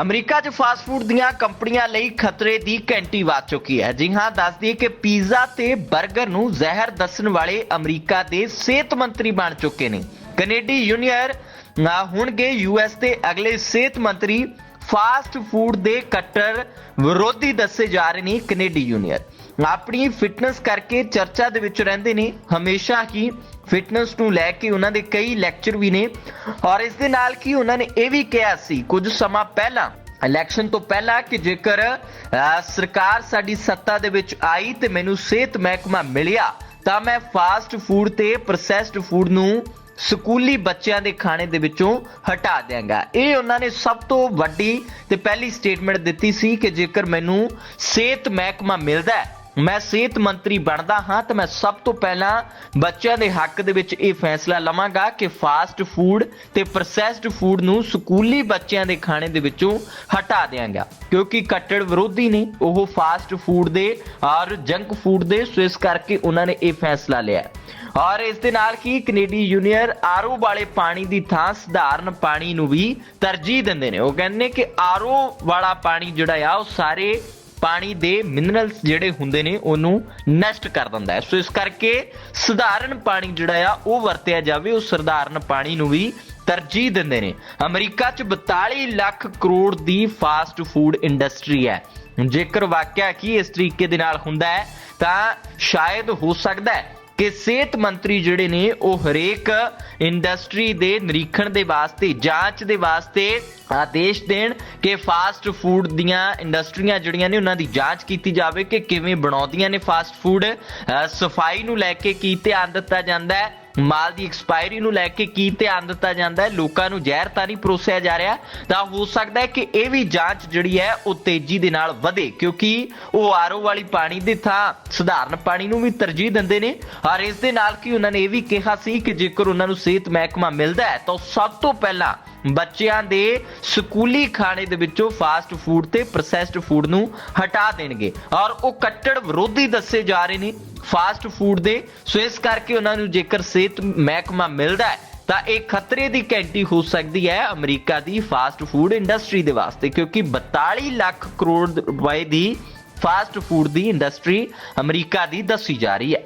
America 'ਚ fast food ਦੀਆਂ ਕੰਪਨੀਆਂ ਲਈ ਖਤਰੇ ਦੀ ਘੰਟੀ ਵੱਜ ਚੁੱਕੀ ਹੈ। ਜੀ ਹਾਂ ਦੱਸਦੀ ਦਈਏ ਕਿ ਪੀਜ਼ਾ ਤੇ 버ਗਰ ਨੂੰ ਜ਼ਹਿਰ ਦੱਸਣ ਵਾਲੇ ਅਮਰੀਕਾ ਦੇ ਸਿਹਤ ਮੰਤਰੀ ਬਣ ਚੁੱਕੇ ਨੇ। ਕੈਨੇਡੀ ਯੂਨੀਅਰ ਹੁਣਗੇ ਹੋਣਗੇ ਯੂਐਸ ਦੇ ਅਗਲੇ ਸਿਹਤ ਮੰਤਰੀ। ਫਾਸਟ ਫੂਡ ਦੇ ਕੱਟਰ ਵਿਰੋਧੀ ਦੱਸੇ ਜਾ ਰਹੇ ਨੇ ਕੈਨੇਡੀ ਯੂਨੀਅਰ ਆਪਣੀ ਫਿਟਨੈਸ ਕਰਕੇ ਚਰਚਾ ਦੇ ਵਿੱਚ ਰਹਿੰਦੇ ਨੇ। ਹਮੇਸ਼ਾ ਹੀ ਫਿਟਨੈਸ ਨੂੰ ਲੈ ਕੇ ਉਹਨਾਂ ਦੇ ਕਈ ਲੈਕਚਰ ਵੀ ਨੇ। ਔਰ ਇਸ ਦੇ ਨਾਲ ਕੀ ਉਹਨਾਂ ਨੇ ਇਹ ਵੀ ਕਿਹਾ ਸੀ, ਕੁਝ ਸਮਾਂ ਪਹਿਲਾਂ ਇਲੈਕਸ਼ਨ ਤੋਂ ਪਹਿਲਾਂ ਕਿ ਜੇਕਰ ਸਰਕਾਰ ਸਾਡੀ ਸੱਤਾ ਦੇ ਵਿੱਚ ਆਈ ਤੇ ਮੈਨੂੰ ਸਿਹਤ ਮਹਿਕਮਾ ਮਿਲਿਆ, ਤਾਂ ਮੈਂ ਫਾਸਟ ਫੂਡ ਤੇ ਪ੍ਰੋਸੈਸਡ ਫੂਡ ਨੂੰ ਸਕੂਲੀ ਬੱਚਿਆਂ ਦੇ ਖਾਣੇ ਦੇ ਵਿੱਚੋਂ ਹਟਾ ਦਿਆਂਗਾ। ਇਹ ਉਹਨਾਂ ਨੇ ਸਭ ਤੋਂ ਵੱਡੀ ਤੇ ਪਹਿਲੀ ਸਟੇਟਮੈਂਟ ਦਿੱਤੀ ਸੀ ਕਿ ਜੇਕਰ ਮੈਨੂੰ ਸਿਹਤ ਮਹਿਕਮਾ ਮਿਲਦਾ ਹੈ ਮੈਂ ਸਿਹਤ ਮੰਤਰੀ ਬਣਦਾ ਹਾਂ ਤਾਂ ਮੈਂ ਸਭ ਤੋਂ ਪਹਿਲਾਂ ਬੱਚਿਆਂ ਦੇ ਹੱਕ ਦੇ ਵਿੱਚ ਇਹ ਫੈਸਲਾ ਲਵਾਂਗਾ ਕਿ ਫਾਸਟ ਫੂਡ ਤੇ ਪ੍ਰੋਸੈਸਡ ਫੂਡ ਨੂੰ ਸਕੂਲੀ ਬੱਚਿਆਂ ਦੇ ਖਾਣੇ ਦੇ ਵਿੱਚੋਂ ਹਟਾ ਦਿਆਂਗਾ। ਕਿਉਂਕਿ ਕੱਟੜ ਵਿਰੋਧੀ ਨੇ ਉਹ ਫਾਸਟ ਫੂਡ ਦੇ ਔਰ ਜੰਕ ਫੂਡ ਦੇ, ਸੋ ਇਸ ਕਰਕੇ ਉਹਨਾਂ ਨੇ ਇਹ ਫੈਸਲਾ ਲਿਆ ਔਰ ਇਸ ਦੇ ਨਾਲ ਹੀ ਕੈਨੇਡੀ ਯੂਨੀਅਰ ਆਰਓ ਵਾਲੇ ਪਾਣੀ ਦੀ ਥਾਂ ਸਧਾਰਨ ਪਾਣੀ ਨੂੰ ਵੀ ਤਰਜੀਹ ਦਿੰਦੇ ਨੇ। ਉਹ ਕਹਿੰਦੇ ਨੇ ਕਿ ਆਰਓ ਵਾਲਾ ਪਾਣੀ ਜਿਹੜਾ ਆ, ਉਹ ਸਾਰੇ ਪਾਣੀ ਦੇ ਮਿਨਰਲਸ ਜਿਹੜੇ ਹੁੰਦੇ ਨੇ, ਉਹਨੂੰ ਨਸ਼ਟ ਕਰ ਦਿੰਦਾ ਹੈ। ਸੋ ਇਸ ਕਰਕੇ ਸਧਾਰਨ ਪਾਣੀ ਜਿਹੜਾ ਆ, ਉਹ ਵਰਤਿਆ ਜਾਵੇ, ਉਹ ਸਧਾਰਨ ਪਾਣੀ ਨੂੰ ਵੀ ਤਰਜੀਹ ਦਿੰਦੇ ਨੇ। ਅਮਰੀਕਾ 'ਚ 42 ਲੱਖ ਕਰੋੜ ਦੀ ਫਾਸਟ ਫੂਡ ਇੰਡਸਟਰੀ ਹੈ। ਜੇਕਰ ਵਾਕਿਆ ਕੀ ਇਸ ਤਰੀਕੇ ਦੇ ਨਾਲ ਹੁੰਦਾ ਹੈ, ਤਾਂ ਸ਼ਾਇਦ ਹੋ ਸਕਦਾ ਹੈ ਕਿ ਸਿਹਤ ਮੰਤਰੀ ਜਿਹੜੇ ਨੇ ਉਹ ਹਰੇਕ ਇੰਡਸਟਰੀ ਦੇ ਨਿਰੀਖਣ ਦੇ ਵਾਸਤੇ, ਜਾਂਚ ਦੇ ਵਾਸਤੇ ਆਦੇਸ਼ ਦੇਣ ਕਿ ਫਾਸਟ ਫੂਡ ਦੀਆਂ ਇੰਡਸਟਰੀਆਂ ਜਿਹੜੀਆਂ ਨੇ ਉਹਨਾਂ ਦੀ ਜਾਂਚ ਕੀਤੀ ਜਾਵੇ ਕਿ ਕਿਵੇਂ ਬਣਾਉਂਦੀਆਂ ਨੇ ਫਾਸਟ ਫੂਡ ਸਫ਼ਾਈ ਨੂੰ ਲੈ ਕੇ ਕੀ ਧਿਆਨ ਦਿੱਤਾ ਜਾਂਦਾ ਹੈ? ਮਾਲ ਦੀ ਐਕਸਪਾਇਰੀ ਨੂੰ ਲੈ ਕੇ ਕੀ ਧਿਆਨ ਦਿੱਤਾ ਜਾਂਦਾ ਹੈ? ਲੋਕਾਂ ਨੂੰ ਜ਼ਹਿਰ ਤਾਂ ਨਹੀਂ ਪਰੋਸਿਆ ਜਾ ਰਿਹਾ। ਤਾਂ ਹੋ ਸਕਦਾ ਹੈ ਕਿ ਇਹ ਵੀ ਜਾਂਚ ਜਿਹੜੀ ਹੈ, ਉਹ ਤੇਜ਼ੀ ਦੇ ਨਾਲ ਵਧੇ, ਕਿਉਂਕਿ ਉਹ ਆਰਓ ਵਾਲੀ ਪਾਣੀ ਦੀ ਥਾਂ, ਸਧਾਰਨ ਪਾਣੀ ਨੂੰ ਵੀ ਤਰਜੀਹ ਦਿੰਦੇ ਨੇ। ਔਰ ਇਸ ਦੇ ਨਾਲ ਕੀ ਉਹਨਾਂ ਨੇ ਇਹ ਵੀ ਕਿਹਾ ਸੀ ਕਿ ਜੇਕਰ ਉਹਨਾਂ ਨੂੰ ਸਿਹਤ ਮਹਿਕਮਾ ਮਿਲਦਾ ਹੈ, ਤਾਂ ਉਹ ਸਭ ਤੋਂ ਪਹਿਲਾਂ ਬੱਚਿਆਂ ਦੇ ਸਕੂਲੀ ਖਾਣੇ ਦੇ ਵਿੱਚੋਂ ਫਾਸਟ ਫੂਡ ਤੇ ਪ੍ਰੋਸੈਸਡ ਫੂਡ ਨੂੰ ਹਟਾ ਦੇਣਗੇ। ਔਰ ਉਹ ਕੱਟੜ ਵਿਰੋਧੀ ਦੱਸੇ ਜਾ ਰਹੇ ਨੇ ਫਾਸਟ ਫੂਡ ਦੇ। ਸੋ ਇਸ ਕਰਕੇ ਉਹਨਾਂ ਨੂੰ ਜੇਕਰ ਸਿਹਤ ਮਹਿਕਮਾ ਮਿਲਦਾ ਹੈ, ਤਾਂ ਇਹ ਖਤਰੇ ਦੀ ਘੰਟੀ ਹੋ ਸਕਦੀ ਹੈ ਅਮਰੀਕਾ ਦੀ ਫਾਸਟ ਫੂਡ ਇੰਡਸਟਰੀ ਦੇ ਵਾਸਤੇ। ਕਿਉਂਕਿ 42 ਲੱਖ ਕਰੋੜ ਰੁਪਏ ਦੀ ਫਾਸਟ ਫੂਡ ਦੀ ਇੰਡਸਟਰੀ ਅਮਰੀਕਾ ਦੀ ਦੱਸੀ ਜਾ ਰਹੀ ਹੈ।